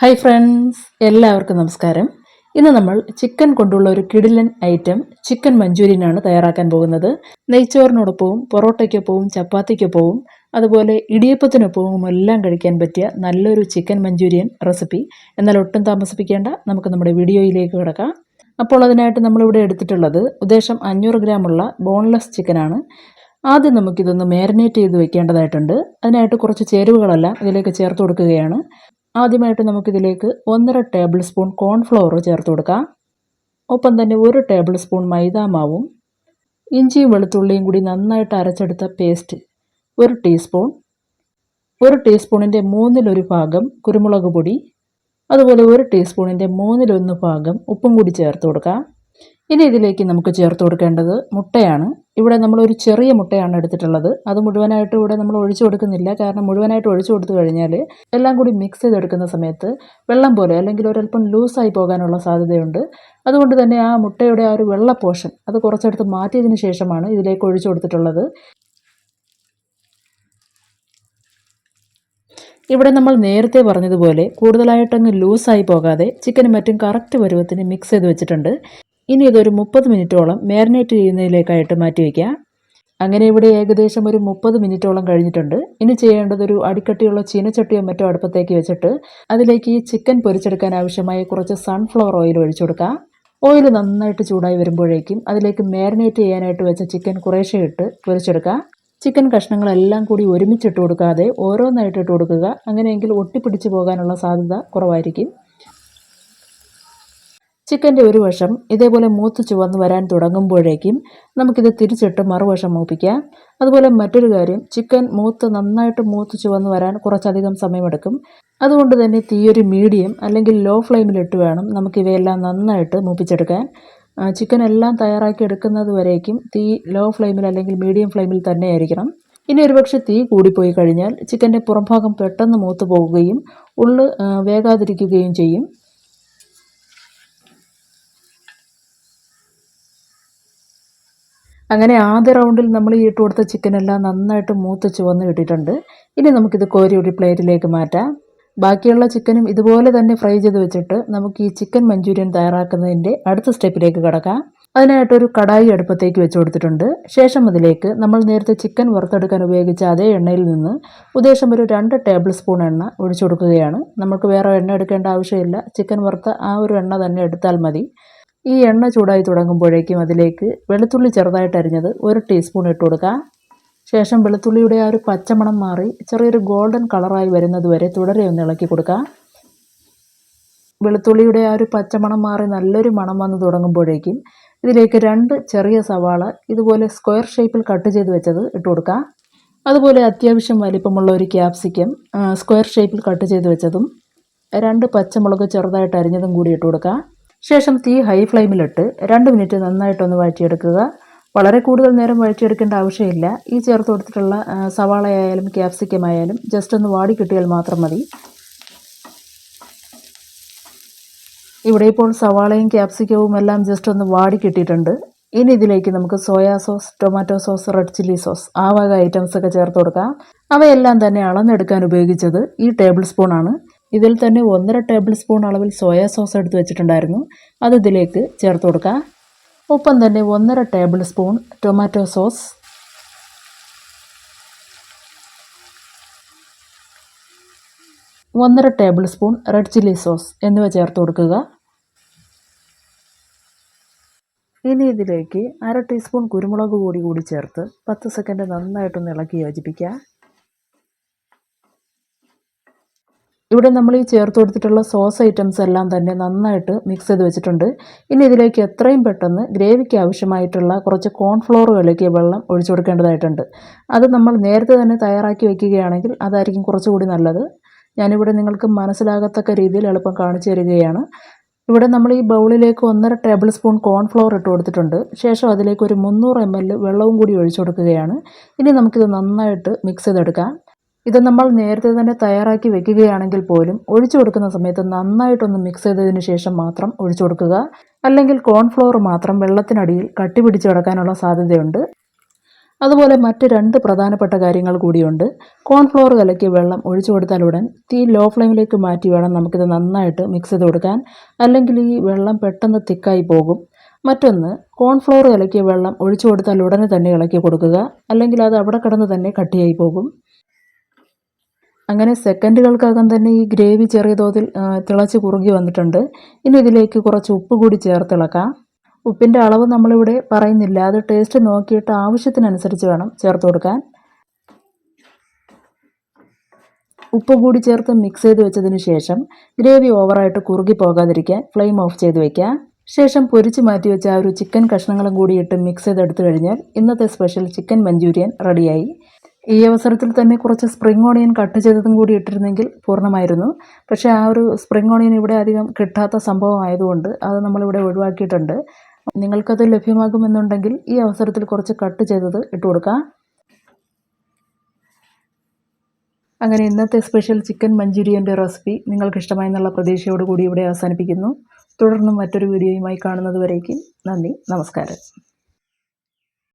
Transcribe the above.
Hi friends എല്ലാവർക്കും നമസ്കാരം. ഇന്ന് നമ്മൾ ചിക്കൻ കൊണ്ടുള്ള ഒരു കിടിലൻ ഐറ്റം ചിക്കൻ മഞ്ചൂരിയനാണ് തയ്യാറാക്കാൻ പോകുന്നത്. നെയ്ച്ചോറിനോടൊപ്പവും പൊറോട്ടയ്ക്കൊപ്പവും ചപ്പാത്തിക്കൊപ്പവും അതുപോലെ ഇടിയപ്പത്തിനൊപ്പവും എല്ലാം കഴിക്കാൻ പറ്റിയ നല്ലൊരു ചിക്കൻ മഞ്ചൂരിയൻ റെസിപ്പി എന്നാൽ ഒട്ടും താമസിപ്പിക്കേണ്ട നമുക്ക് നമ്മുടെ വീഡിയോയിലേക്ക് കിടക്കാം. അപ്പോൾ അതിനായിട്ട് നമ്മളിവിടെ എടുത്തിട്ടുള്ളത് ഉദ്ദേശം അഞ്ഞൂറ് ഗ്രാമുള്ള ബോൺലെസ് ചിക്കനാണ് ആദ്യം നമുക്കിതൊന്ന് മാരിനേറ്റ് ചെയ്ത് വെക്കേണ്ടതായിട്ടുണ്ട്. അതിനായിട്ട് കുറച്ച് ചേരുവകളെല്ലാം ഇതിലേക്ക് ചേർത്ത് കൊടുക്കുകയാണ്. ആദ്യമായിട്ട് നമുക്കിതിലേക്ക് ഒന്നര ടേബിൾ സ്പൂൺ കോൺഫ്ലവർ ചേർത്ത് കൊടുക്കാം. ഒപ്പം തന്നെ ഒരു ടേബിൾ സ്പൂൺ മൈദാമാവും ഇഞ്ചിയും വെളുത്തുള്ളിയും കൂടി നന്നായിട്ട് അരച്ചെടുത്ത പേസ്റ്റ് ഒരു ടീസ്പൂൺ ഒരു ടീസ്പൂണിന്റെ മൂന്നിലൊരു ഭാഗം കുരുമുളക് പൊടി അതുപോലെ ഒരു ടീസ്പൂണിന്റെ മൂന്നിലൊന്ന് ഭാഗം ഉപ്പും കൂടി ചേർത്ത് കൊടുക്കാം. ഇനി ഇതിലേക്ക് നമുക്ക് ചേർത്ത് കൊടുക്കേണ്ടത് മുട്ടയാണ്. ഇവിടെ നമ്മൾ ഒരു ചെറിയ മുട്ടയാണ് എടുത്തിട്ടുള്ളത്. അത് മുഴുവനായിട്ട് ഇവിടെ നമ്മൾ ഒഴിച്ചു കൊടുക്കുന്നില്ല. കാരണം മുഴുവനായിട്ട് ഒഴിച്ചു കൊടുത്തു കഴിഞ്ഞാൽ എല്ലാം കൂടി മിക്സ് ചെയ്തെടുക്കുന്ന സമയത്ത് വെള്ളം പോലെ അല്ലെങ്കിൽ ഒരല്പം ലൂസായി പോകാനുള്ള സാധ്യതയുണ്ട്. അതുകൊണ്ട് തന്നെ ആ മുട്ടയുടെ ആ ഒരു വെള്ള പോഷൻ അത് കുറച്ചെടുത്ത് മാറ്റിയതിന് ശേഷമാണ് ഇതിലേക്ക് ഒഴിച്ചു കൊടുത്തിട്ടുള്ളത്. ഇവിടെ നമ്മൾ നേരത്തെ പറഞ്ഞതുപോലെ കൂടുതലായിട്ടങ്ങ് ലൂസായി പോകാതെ ചിക്കനും മറ്റും കറക്റ്റ് പരുവത്തിന് മിക്സ് ചെയ്ത് വെച്ചിട്ടുണ്ട്. ഇനി ഇതൊരു മുപ്പത് മിനിറ്റോളം മാരിനേറ്റ് ചെയ്യുന്നതിലേക്കായിട്ട് മാറ്റി വയ്ക്കുക. അങ്ങനെ ഇവിടെ ഏകദേശം ഒരു മുപ്പത് മിനിറ്റോളം കഴിഞ്ഞിട്ടുണ്ട്. ഇനി ചെയ്യേണ്ടത് ഒരു അടിക്കട്ടിയുള്ള ചീനച്ചട്ടിയോ മറ്റോ അടുപ്പത്തേക്ക് വെച്ചിട്ട് അതിലേക്ക് ഈ ചിക്കൻ പൊരിച്ചെടുക്കാൻ ആവശ്യമായ കുറച്ച് സൺഫ്ലവർ ഓയിൽ ഒഴിച്ചു കൊടുക്കാം ഓയിൽ നന്നായിട്ട് ചൂടായി വരുമ്പോഴേക്കും അതിലേക്ക് മാരിനേറ്റ് ചെയ്യാനായിട്ട് വെച്ച ചിക്കൻ കുറേശ്ശെ ഇട്ട് പൊരിച്ചെടുക്കാം ചിക്കൻ കഷ്ണങ്ങളെല്ലാം കൂടി ഒരുമിച്ചിട്ട് കൊടുക്കാതെ ഓരോന്നായിട്ട് ഇട്ട് കൊടുക്കുക. അങ്ങനെയെങ്കിൽ ഒട്ടിപ്പിടിച്ച് പോകാനുള്ള സാധ്യത കുറവായിരിക്കും. ചിക്കന്റെ ഒരു വശം ഇതേപോലെ മൂത്ത് ചുവന്ന് വരാൻ തുടങ്ങുമ്പോഴേക്കും നമുക്കിത് തിരിച്ചിട്ട് മറുവശം മൂപ്പിക്കാം. അതുപോലെ മറ്റൊരു കാര്യം ചിക്കൻ മൂത്ത് നന്നായിട്ട് മൂത്ത് ചുവന്ന് വരാൻ കുറച്ചധികം സമയമെടുക്കും. അതുകൊണ്ട് തന്നെ തീയൊരു മീഡിയം അല്ലെങ്കിൽ ലോ ഫ്ലെയിമിലിട്ട് വേണം നമുക്കിവയെല്ലാം നന്നായിട്ട് മൂപ്പിച്ചെടുക്കാൻ. ചിക്കൻ എല്ലാം തയ്യാറാക്കി എടുക്കുന്നത് വരേക്കും തീ ലോ ഫ്ലെയിമിൽ അല്ലെങ്കിൽ മീഡിയം ഫ്ലെയിമിൽ തന്നെ ആയിരിക്കണം ഇനി ഒരുപക്ഷെ തീ കൂടിപ്പോയി കഴിഞ്ഞാൽ ചിക്കന്റെ പുറംഭാഗം പെട്ടെന്ന് മൂത്ത് പോകുകയും ഉള്ളു വേഗാതിരിക്കുകയും ചെയ്യും. അങ്ങനെ ആദ്യ റൗണ്ടിൽ നമ്മൾ ഈ ഇട്ട് കൊടുത്ത ചിക്കനെല്ലാം നന്നായിട്ട് മൂത്ത് ചുവന്ന് കിട്ടിയിട്ടുണ്ട്. ഇനി നമുക്കിത് കോരി ഒരു പ്ലേറ്റിലേക്ക് മാറ്റാം. ബാക്കിയുള്ള ചിക്കനും ഇതുപോലെ തന്നെ ഫ്രൈ ചെയ്ത് വെച്ചിട്ട് നമുക്ക് ഈ ചിക്കൻ മഞ്ചൂരിയൻ തയ്യാറാക്കുന്നതിന്റെ അടുത്ത സ്റ്റെപ്പിലേക്ക് കിടക്കാം. അതിനായിട്ടൊരു കടായി അടുപ്പത്തേക്ക് വെച്ച് കൊടുത്തിട്ടുണ്ട്. ശേഷം അതിലേക്ക് നമ്മൾ നേരത്തെ ചിക്കൻ വറുത്തെടുക്കാൻ ഉപയോഗിച്ച അതേ എണ്ണയിൽ നിന്ന് ഉദ്ദേശം ഒരു രണ്ട് ടേബിൾ സ്പൂൺ എണ്ണ ഒഴിച്ചു കൊടുക്കുകയാണ്. നമുക്ക് വേറെ എണ്ണ എടുക്കേണ്ട ആവശ്യമില്ല. ചിക്കൻ വറുത്ത ആ ഒരു എണ്ണ തന്നെ എടുത്താൽ മതി. ഈ എണ്ണ ചൂടായി തുടങ്ങുമ്പോഴേക്കും അതിലേക്ക് വെളുത്തുള്ളി ചെറുതായിട്ട് അരിഞ്ഞത് ഒരു ടീസ്പൂൺ ഇട്ട് കൊടുക്കുക ശേഷം വെളുത്തുള്ളിയുടെ ആ ഒരു പച്ചമണം മാറി ചെറിയൊരു ഗോൾഡൻ കളറായി വരുന്നത് വരെ തുടരെ ഒന്ന് ഇളക്കി കൊടുക്കുക വെളുത്തുള്ളിയുടെ ആ ഒരു പച്ചമണം മാറി നല്ലൊരു മണം വന്ന് തുടങ്ങുമ്പോഴേക്കും ഇതിലേക്ക് രണ്ട് ചെറിയ സവാള ഇതുപോലെ സ്ക്വയർ ഷേപ്പിൽ കട്ട് ചെയ്ത് വെച്ചത് ഇട്ട് കൊടുക്കുക അതുപോലെ അത്യാവശ്യം വലിപ്പമുള്ള ഒരു ക്യാപ്സിക്കം സ്ക്വയർ ഷേപ്പിൽ കട്ട് ചെയ്ത് വെച്ചതും രണ്ട് പച്ചമുളക് ചെറുതായിട്ട് അരിഞ്ഞതും കൂടി ഇട്ട് കൊടുക്കുക ശേഷം തീ ഹൈ ഫ്ലെയിമിലിട്ട് രണ്ട് മിനിറ്റ് നന്നായിട്ടൊന്ന് വഴറ്റിയെടുക്കുക. വളരെ കൂടുതൽ നേരം വഴറ്റിയെടുക്കേണ്ട ആവശ്യമില്ല. ഈ ചേർത്ത് കൊടുത്തിട്ടുള്ള സവാളയായാലും ക്യാപ്സിക്കം ആയാലും ജസ്റ്റ് ഒന്ന് വാടി കിട്ടിയാൽ മാത്രം മതി. ഇവിടെ ഇപ്പോൾ സവാളയും ക്യാപ്സിക്കവും എല്ലാം ജസ്റ്റ് ഒന്ന് വാടി കിട്ടിയിട്ടുണ്ട്. ഇനി ഇതിലേക്ക് നമുക്ക് soya sauce tomato sauce red chilli sauce ആ വക ഐറ്റംസ് ഒക്കെ ചേർത്ത് കൊടുക്കാം. അവയെല്ലാം തന്നെ അളന്നെടുക്കാൻ ഉപയോഗിച്ചത് ഈ ടേബിൾ സ്പൂൺ ആണ്. ഇതിൽ തന്നെ ഒന്നര ടേബിൾ സ്പൂൺ അളവിൽ സോയാ സോസ് എടുത്ത് വെച്ചിട്ടുണ്ടായിരുന്നു. അത് ഇതിലേക്ക് ചേർത്ത് കൊടുക്കുക ഒപ്പം തന്നെ ഒന്നര ടേബിൾ സ്പൂൺ ടൊമാറ്റോ സോസ്. ഒന്നര table spoon red chilli sauce എന്നിവ ചേർത്ത് കൊടുക്കുക. ഇനി ഇതിലേക്ക് അര ടീസ്പൂൺ കുരുമുളക് പൊടി കൂടി ചേർത്ത് പത്ത് സെക്കൻഡ് നന്നായിട്ടൊന്ന് ഇളക്കി യോജിപ്പിക്കുക. ഇവിടെ നമ്മൾ ഈ ചേർത്ത് കൊടുത്തിട്ടുള്ള സോസ് ഐറ്റംസ് എല്ലാം തന്നെ നന്നായിട്ട് മിക്സ് ചെയ്ത് വെച്ചിട്ടുണ്ട്. ഇനി ഇതിലേക്ക് എത്രയും പെട്ടെന്ന് ഗ്രേവിക്ക് ആവശ്യമായിട്ടുള്ള കുറച്ച് കോൺഫ്ലോറുകളിലേക്ക് വെള്ളം ഒഴിച്ചു കൊടുക്കേണ്ടതായിട്ടുണ്ട്. അത് നമ്മൾ നേരത്തെ തന്നെ തയ്യാറാക്കി വെക്കുകയാണെങ്കിൽ അതായിരിക്കും കുറച്ചുകൂടി നല്ലത്. ഞാനിവിടെ നിങ്ങൾക്ക് മനസ്സിലാകത്തക്ക രീതിയിൽ എളുപ്പം കാണിച്ചു തരികയാണ്. ഇവിടെ നമ്മൾ ഈ ബൗളിലേക്ക് ഒന്നര ടേബിൾ സ്പൂൺ കോൺഫ്ലോർ ഇട്ട് കൊടുത്തിട്ടുണ്ട്. ശേഷം അതിലേക്ക് ഒരു മുന്നൂറ് എം എൽ വെള്ളവും കൂടി ഒഴിച്ചു കൊടുക്കുകയാണ്. ഇനി നമുക്കിത് നന്നായിട്ട് മിക്സ് ചെയ്തെടുക്കാം. ഇത് നമ്മൾ നേരത്തെ തന്നെ തയ്യാറാക്കി വെക്കുകയാണെങ്കിൽ പോലും ഒഴിച്ചു കൊടുക്കുന്ന സമയത്ത് നന്നായിട്ടൊന്ന് മിക്സ് ചെയ്തതിന് ശേഷം മാത്രം ഒഴിച്ചു കൊടുക്കുക. അല്ലെങ്കിൽ കോൺഫ്ലോർ മാത്രം വെള്ളത്തിനടിയിൽ കട്ടി പിടിച്ച് കിടക്കാനുള്ള സാധ്യതയുണ്ട്. അതുപോലെ മറ്റ് രണ്ട് പ്രധാനപ്പെട്ട കാര്യങ്ങൾ കൂടിയുണ്ട്. കോൺഫ്ലോർ കലക്കി വെള്ളം ഒഴിച്ചു കൊടുത്താൽ ഉടൻ തീ ലോ ഫ്ലെയിമിലേക്ക് മാറ്റി വേണം നമുക്കിത് നന്നായിട്ട് മിക്സ് ചെയ്ത് കൊടുക്കാൻ. അല്ലെങ്കിൽ ഈ വെള്ളം പെട്ടെന്ന് തിക്കായി പോകും. മറ്റൊന്ന് കോൺഫ്ലോർ കലക്കിയ വെള്ളം ഒഴിച്ചു കൊടുത്താൽ ഉടനെ തന്നെ ഇളക്കി കൊടുക്കുക. അല്ലെങ്കിൽ അത് അവിടെ കിടന്ന് തന്നെ കട്ടിയായി പോകും. അങ്ങനെ സെക്കൻഡുകൾക്കകം തന്നെ ഈ ഗ്രേവി ചെറിയ തോതിൽ തിളച്ച് കുറുകി വന്നിട്ടുണ്ട്. ഇനി ഇതിലേക്ക് കുറച്ച് ഉപ്പ് കൂടി ചേർത്തിളക്കാം. ഉപ്പിന്റെ അളവ് നമ്മളിവിടെ പറയുന്നില്ല. അത് ടേസ്റ്റ് നോക്കിയിട്ട് ആവശ്യത്തിനനുസരിച്ച് വേണം ചേർത്ത് കൊടുക്കാൻ. ഉപ്പ് കൂടി ചേർത്ത് മിക്സ് ചെയ്ത് വെച്ചതിന് ശേഷം ഗ്രേവി ഓവറായിട്ട് കുറുകി പോകാതിരിക്കാൻ ഫ്ലെയിം ഓഫ് ചെയ്ത് വെക്കാം ശേഷം പൊരിച്ച് മാറ്റി വെച്ച ആ ഒരു ചിക്കൻ കഷ്ണങ്ങളും കൂടിയിട്ട് ഇട്ട് മിക്സ് ചെയ്തെടുത്തു കഴിഞ്ഞാൽ ഇന്നത്തെ സ്പെഷ്യൽ ചിക്കൻ മഞ്ചൂരിയൻ റെഡിയായി. ഈ അവസരത്തിൽ തന്നെ കുറച്ച് സ്പ്രിംഗ് ഓണിയൻ കട്ട് ചെയ്തതും കൂടി ഇട്ടിരുന്നെങ്കിൽ പൂർണമായിരുന്നു. പക്ഷേ ആ ഒരു സ്പ്രിംഗ് ഓണിയൻ ഇവിടെ അധികം കിട്ടാത്ത സംഭവമായതുകൊണ്ട് അത് നമ്മളിവിടെ ഒഴിവാക്കിയിട്ടുണ്ട്. നിങ്ങൾക്കത് ലഭ്യമാകുമെന്നുണ്ടെങ്കിൽ ഈ അവസരത്തിൽ കുറച്ച് കട്ട് ചെയ്തത് ഇട്ട് കൊടുക്കാം. അങ്ങനെ ഇന്നത്തെ സ്പെഷ്യൽ ചിക്കൻ മഞ്ചൂരിയന്റെ റെസിപ്പി നിങ്ങൾക്ക് ഇഷ്ടമായെന്നുള്ള പ്രതീക്ഷയോടുകൂടി ഇവിടെ അവസാനിപ്പിക്കുന്നു. തുടർന്നും മറ്റൊരു വീഡിയോയുമായി കാണുന്നതുവരേക്കും നന്ദി നമസ്കാരം.